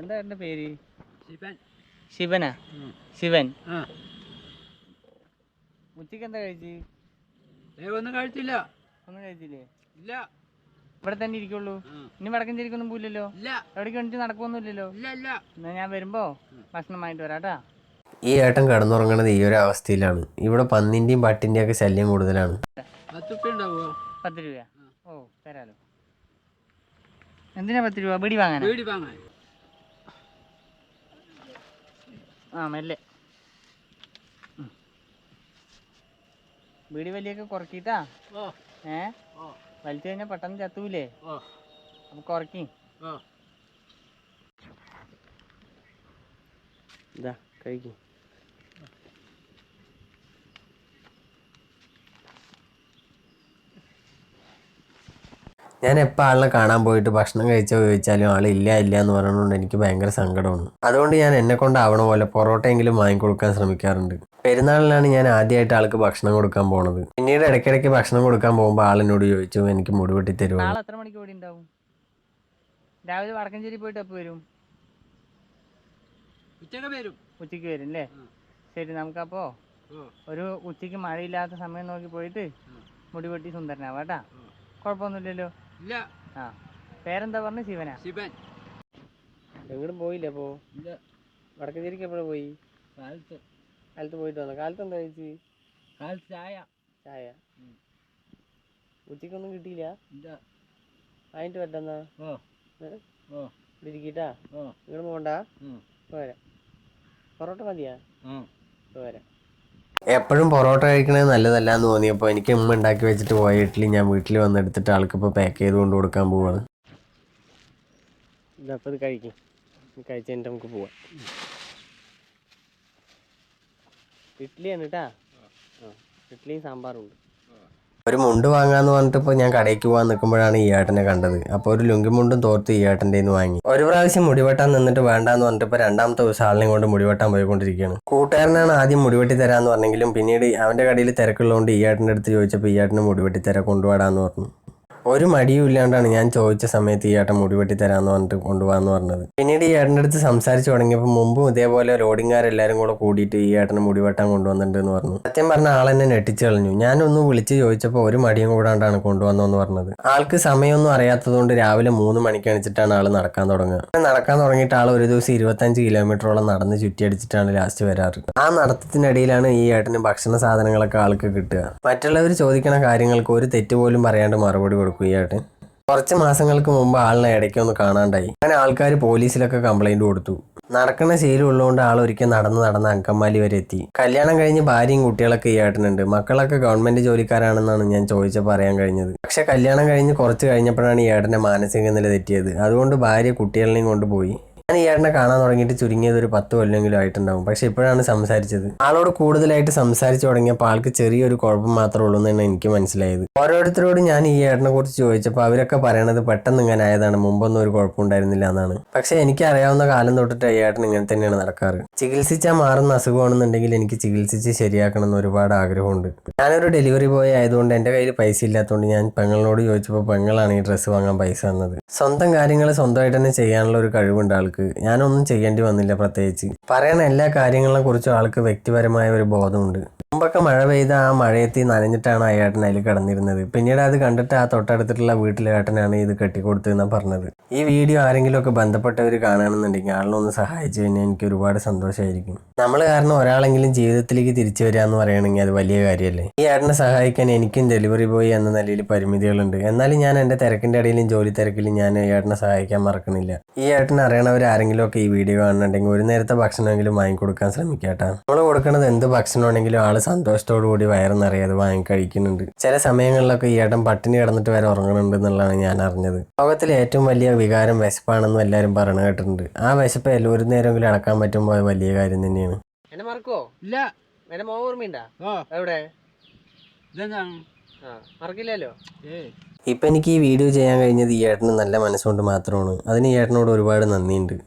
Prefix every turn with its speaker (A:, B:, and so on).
A: എന്താ എന്റെ പേര്?
B: ശിവൻ.
A: ശിവനാ? ശിവൻ.
B: ആ.
A: ഉച്ചയ്ക്ക് എന്താ കഴിച്ച്?
B: ഒന്നും കഴിച്ചില്ല.
A: ഒന്നും കഴിച്ചില്ലേ?
B: ഇല്ല.
A: ഇവിടെ തന്നെ ഇരിക്കുള്ളൂ.
B: ഇനി
A: ഇനി വടക്കഞ്ചേരിക്കൊന്നും പോയില്ലല്ലോ
B: ഇല്ല.
A: എവിടേക്ക് വേണ്ടി നടക്കൊന്നുമില്ലല്ലോ
B: ഇല്ല ഇല്ല.
A: എന്നാ ഞാൻ വരുമ്പോ ഭക്ഷണം വാങ്ങിട്ട് വരാട്ടാ
C: ഈ ഏട്ടൻ കിടന്നുറങ്ങണത് ഈ ഒരു അവസ്ഥയിലാണ്. ഇവിടെ പന്നിന്റെയും പട്ടിന്റെയും ഒക്കെ ശല്യം കൂടുതലാണ്.
B: പത്ത്
A: രൂപ ഓ തരാലോ. എന്തിനാ പത്ത് രൂപ? ബീഡി വാങ്ങാൻ
B: വീടി വാങ്ങാൻ.
A: ആ മെല്ലെ. വീടി വലിയൊക്കെ കുറക്കിട്ടാ?
B: ഓ.
A: ഏ?
B: ഓ.
A: വലിച്ചു കഴിഞ്ഞാൽ പെട്ടെന്ന് ചത്തൂലേ?
B: ഓ.
A: അപ്പൊ കുറക്കി. കഴിക്കും.
C: ഞാൻ എപ്പോൾ ആളിനെ കാണാൻ പോയിട്ട് ഭക്ഷണം കഴിച്ചോ ചോദിച്ചാലും ആൾ ഇല്ല ഇല്ല എന്ന് പറയുന്നതുകൊണ്ട് എനിക്ക് ഭയങ്കര സങ്കടമാണ്. അതുകൊണ്ട് ഞാൻ എന്നെ കൊണ്ടാവണ പോലെ പൊറോട്ടയെങ്കിലും വാങ്ങിക്കൊടുക്കാൻ ശ്രമിക്കാറുണ്ട്. പെരുന്നാളിലാണ് ഞാൻ ആദ്യമായിട്ട് ആൾക്ക് ഭക്ഷണം കൊടുക്കാൻ പോണത്. പിന്നീട് ഇടയ്ക്കിടയ്ക്ക് ഭക്ഷണം കൊടുക്കാൻ പോകുമ്പോൾ ആളിനോട് ചോദിച്ചു എനിക്ക് മുടി വെട്ടി തരുമോ?
A: എത്ര മണിക്ക് ഓടി ഉണ്ടാവും? രാവിലെ വടക്കഞ്ചേരി പോയിട്ട് വരും?
B: ഉച്ചയ്ക്ക് വരും.
A: ഉച്ചയ്ക്ക് വരും അല്ലേ. ശരി നമുക്കപ്പോ ഒരു ഉച്ചയ്ക്ക് മഴയില്ലാത്ത സമയം നോക്കി പോയിട്ട്. മുടി വെട്ടി
B: സുന്ദരനാവാട്ടാ
A: കുഴപ്പമൊന്നുമില്ലല്ലോ.
B: ഇല്ല.
A: ആ. പേരെന്താ പറഞ്ഞു? ശിവനാ?
B: ശിവൻ.
A: എങ്ങോട്ടും പോയില്ല അപ്പോ?
B: ഇല്ല.
A: വടക്കഞ്ചേരിക്ക് എപ്പോഴും പോയി?
B: കാലത്ത്.
A: കാലത്ത് പോയിട്ട് വന്നു? കാലത്ത് എന്താ കഴിച്ച്?
B: കാലത്ത് ചായ.
A: ചായ? ഉച്ചക്കൊന്നും കിട്ടിയില്ല?
B: ഇല്ല.
A: വാങ്ങിട്ട് പറ്റുന്ന
B: ഓ. ഓ.
A: ഇവിടെ ഇരിക്കട്ടാ? ഇങ്ങോട്ട് പോകണ്ട പോരാ. പൊറോട്ട മതിയാ? പോരാ.
C: എപ്പോഴും പൊറോട്ട കഴിക്കണത് നല്ലതല്ല എന്ന് തോന്നിയപ്പോൾ എനിക്ക് ഉമ്മ ഉണ്ടാക്കി വെച്ചിട്ട് പോയ ഇഡ്ഡലി ഞാൻ വീട്ടിൽ വന്നെടുത്തിട്ട് ആൾക്ക് ഇപ്പോൾ പാക്ക് ചെയ്ത് കൊണ്ട് കൊടുക്കാൻ പോവാണ്.
A: ഇതപ്പോൾ ഇത് നമുക്ക് ഇഡ്ഡലിയാണ് കേട്ടാ ഇഡ്ഡലിയും സാമ്പാറും ഉണ്ട്.
C: ഒരു മുണ്ട് വാങ്ങാന്ന് പറഞ്ഞിട്ട് ഇപ്പോൾ ഞാൻ കടയ്ക്ക് പോകാൻ നിൽക്കുമ്പോഴാണ് ഈ ഏട്ടനെ കണ്ടത്. അപ്പോൾ ഒരു ലുങ്കി മുണ്ടും തോർത്ത് ഈ ഏട്ടന്റെ നിന്ന് വാങ്ങി. ഒരു പ്രാവശ്യം മുടിവെട്ടാൻ നിന്നിട്ട് വേണ്ടാന്ന് പറഞ്ഞിട്ട് ഇപ്പോൾ രണ്ടാമത്തെ ദിവസം ആളിനെ കൊണ്ട് മുടിവെട്ടാൻ പോയിക്കൊണ്ടിരിക്കുകയാണ്. കൂട്ടുകാരനാണ് ആദ്യം മുടിവെട്ടി തരാമെന്ന് പറഞ്ഞെങ്കിലും പിന്നീട് അവന്റെ കടയിൽ തിരക്കുള്ളതുകൊണ്ട് ഈ ഏട്ടന്റെ അടുത്ത് ചോദിച്ചപ്പോൾ ഈ ഏട്ടന് മുടിവെട്ടി തരാൻ കൊണ്ടുപോടാന്ന് പറഞ്ഞു. ഒരു മടിയും ഇല്ലാണ്ടാണ് ഞാൻ ചോദിച്ച സമയത്ത് ഈ ഏട്ടൻ മുടിവെട്ടി തരാമെന്ന് പറഞ്ഞിട്ട് കൊണ്ടുപോകാന്ന് പറഞ്ഞത്. പിന്നീട് ഈ ഏട്ടന്റെ അടുത്ത് സംസാരിച്ച് തുടങ്ങിയപ്പോൾ മുമ്പും ഇതേപോലെ ലോഡിങ്ങാരെല്ലാവരും കൂടെ കൂടിയിട്ട് ഈ മുടി വെട്ടാൻ കൊണ്ടുവന്നിട്ടുണ്ട് എന്ന് പറഞ്ഞു. സത്യം പറഞ്ഞ ആളെന്നെ നെട്ടിച്ച് കളഞ്ഞു. ഞാനൊന്ന് വിളിച്ച് ചോദിച്ചപ്പോൾ ഒരു മടിയും കൂടാണ്ടാണ് കൊണ്ടുവന്നതെന്ന് പറഞ്ഞത്. ആൾക്ക് സമയമൊന്നും അറിയാത്തതുകൊണ്ട് രാവിലെ മൂന്ന് മണിക്ക് അണിച്ചിട്ടാണ് ആൾ നടക്കാൻ തുടങ്ങുക. നടക്കാൻ തുടങ്ങിയിട്ട് ആൾ ഒരു ദിവസം ഇരുപത്തഞ്ച് കിലോമീറ്ററോളം നടന്ന് ചുറ്റിയടിച്ചിട്ടാണ് ലാസ്റ്റ് വരാറ്. ആ നടത്തത്തിനിടയിലാണ് ഈ ഏട്ടന് ഭക്ഷണ സാധനങ്ങളൊക്കെ ആൾക്ക് കിട്ടുക. മറ്റുള്ളവർ ചോദിക്കുന്ന കാര്യങ്ങൾക്ക് ഒരു തെറ്റ് പോലും പറയാണ്ട് മറുപടി കൊടുക്കും. ഈ ആയിട്ട് കുറച്ച് മാസങ്ങൾക്ക് മുമ്പ് ആളിനെ ഇടയ്ക്കൊന്ന് കാണാണ്ടായി. അങ്ങനെ ആൾക്കാർ പോലീസിലൊക്കെ കംപ്ലൈന്റ് കൊടുത്തു. നടക്കുന്ന ശീലം ഉള്ളതുകൊണ്ട് ആൾ ഒരിക്കൽ നടന്ന് നടന്ന് അങ്കമാലി വരെ എത്തി. കല്യാണം കഴിഞ്ഞ് ഭാര്യയും കുട്ടികളൊക്കെ ഈ ഏട്ടനുണ്ട്. മക്കളൊക്കെ ഗവൺമെന്റ് ജോലിക്കാരാണെന്നാണ് ഞാൻ ചോദിച്ചപ്പോൾ പറയാൻ കഴിഞ്ഞത്. പക്ഷെ കല്യാണം കഴിഞ്ഞ് കുറച്ച് കഴിഞ്ഞപ്പോഴാണ് ഈ ഏട്ടന്റെ മാനസിക നില തെറ്റിയത്. അതുകൊണ്ട് ഭാര്യ കുട്ടികളെയും കൊണ്ടുപോയി. ഞാൻ ഈ കാണാൻ തുടങ്ങിയിട്ട് ചുരുങ്ങിയത് ഒരു പത്ത് കൊല്ലമെങ്കിലും ആയിട്ടുണ്ടാവും. പക്ഷെ ഇപ്പോഴാണ് സംസാരിച്ചത്. ആളോട് കൂടുതലായിട്ട് സംസാരിച്ചു തുടങ്ങിയപ്പോൾ ആൾക്ക് ചെറിയൊരു കുഴപ്പം മാത്രമേ ഉള്ളൂ എന്നാണ് എനിക്ക് മനസ്സിലായത്. ഓരോരുത്തരോട് ഞാൻ ഈ ഏട്ടനെ കുറിച്ച് ചോദിച്ചപ്പോൾ അവരൊക്കെ പറയണത് പെട്ടെന്ന് ഇങ്ങനെ ആയതാണ് മുമ്പൊന്നും ഒരു കുഴപ്പം ഉണ്ടായിരുന്നില്ല എന്നാണ്. പക്ഷെ എനിക്ക് അറിയാവുന്ന കാലം തൊട്ടിട്ട് ഈ ഏട്ടൻ ഇങ്ങനെ തന്നെയാണ് നടക്കാറ്. ചികിത്സിച്ചാൽ മാറുന്ന അസുഖമാണെന്നുണ്ടെങ്കിൽ എനിക്ക് ചികിത്സിച്ച് ശരിയാക്കണം എന്ന് ഒരുപാട് ആഗ്രഹമുണ്ട്. ഞാനൊരു ഡെലിവറി ബോയ് ആയതുകൊണ്ട് എന്റെ കയ്യിൽ പൈസ ഇല്ലാത്തതുകൊണ്ട് ഞാൻ പെങ്ങളോട് ചോദിച്ചപ്പോൾ പെങ്ങളാണ് ഈ ഡ്രസ്സ് വാങ്ങാൻ പൈസ തന്നത്. സ്വന്തം കാര്യങ്ങൾ സ്വന്തമായിട്ട് തന്നെ ചെയ്യാനുള്ള ഒരു കഴിവുണ്ട് ആൾക്ക്. ഞാനൊന്നും ചെയ്യേണ്ടി വന്നില്ല പ്രത്യേകിച്ച്. പറയണ എല്ലാ കാര്യങ്ങളെ കുറിച്ചും ആൾക്ക് വ്യക്തിപരമായ ഒരു ബോധമുണ്ട്. മുമ്പൊക്കെ മഴ പെയ്ത ആ മഴയത്തി നനഞ്ഞിട്ടാണ് ആ ഏട്ടൻ അതിൽ കിടന്നിരുന്നത്. പിന്നീട് അത് കണ്ടിട്ട് ആ തൊട്ടടുത്തിട്ടുള്ള വീട്ടിലെ ഏട്ടനാണ് ഇത് കെട്ടിക്കൊടുത്തതെന്നാണ് പറഞ്ഞത്. ഈ വീഡിയോ ആരെങ്കിലും ഒക്കെ ബന്ധപ്പെട്ടവർ കാണുകയാണെന്നുണ്ടെങ്കിൽ ആളിനൊന്ന് സഹായിച്ചു കഴിഞ്ഞാൽ എനിക്ക് ഒരുപാട് സന്തോഷമായിരിക്കും നമ്മൾ കാരണം ഒരാളെങ്കിലും ജീവിതത്തിലേക്ക് തിരിച്ചു വരിക എന്ന് പറയുകയാണെങ്കിൽ അത് വലിയ കാര്യമല്ലേ ഈ ഏട്ടനെ സഹായിക്കാൻ എനിക്കും ഡെലിവറി ബോയ് എന്ന നിലയിൽ പരിമിതികളുണ്ട്. എന്നാലും ഞാൻ എന്റെ തിരക്കിന്റെ ഇടയിലും ജോലി തിരക്കിലും ഞാൻ ഏട്ടനെ സഹായിക്കാൻ മറക്കണില്ല ഈ ഏട്ടനെ അറിയണവർ ആരെങ്കിലും ഒക്കെ ഈ വീഡിയോ കാണുന്നുണ്ടെങ്കിൽ ഒരു നേരത്തെ ഭക്ഷണമെങ്കിലും വാങ്ങിക്കൊടുക്കാൻ ശ്രമിക്കാട്ടാ. നമ്മൾ കൊടുക്കുന്നത് എന്ത് ഭക്ഷണമാണെങ്കിലും ആൾ സന്തോഷത്തോടു കൂടി വയറ് നിറയെ വാങ്ങി കഴിക്കുന്നുണ്ട് ചില സമയങ്ങളിലൊക്കെ ഈ ഏട്ടൻ പട്ടിണി കിടന്നിട്ട് വരെ ഉറങ്ങുന്നുണ്ട് എന്നുള്ളതാണ് ഞാൻ അറിഞ്ഞത്. ലോകത്തിലെ ഏറ്റവും വലിയ വികാരം വിശപ്പാണെന്ന് എല്ലാവരും പറഞ്ഞു കേട്ടിട്ടുണ്ട്. ആ വിശപ്പ് എല്ലാ- ഒരു നേരമെങ്കിലും അടക്കാൻ പറ്റുമ്പോൾ അത് വലിയ കാര്യം തന്നെയാണ്.
A: എന്നെ
B: ഇല്ല.
A: എന്നെ മോൻ ഓർമ്മയുണ്ടാ?
B: ഓ
A: എവിടെ?
B: ഇതെന്താണ്?
A: ആ മറക്കില്ലല്ലോ?
B: ഏയ്.
C: ഇപ്പം എനിക്ക് ഈ വീഡിയോ ചെയ്യാൻ കഴിഞ്ഞത് ഈ ഏട്ടന് നല്ല മനസ്സുകൊണ്ട് മാത്രമാണ്. അതിന് ഈ ഏട്ടനോട് ഒരുപാട് നന്ദിയുണ്ട്.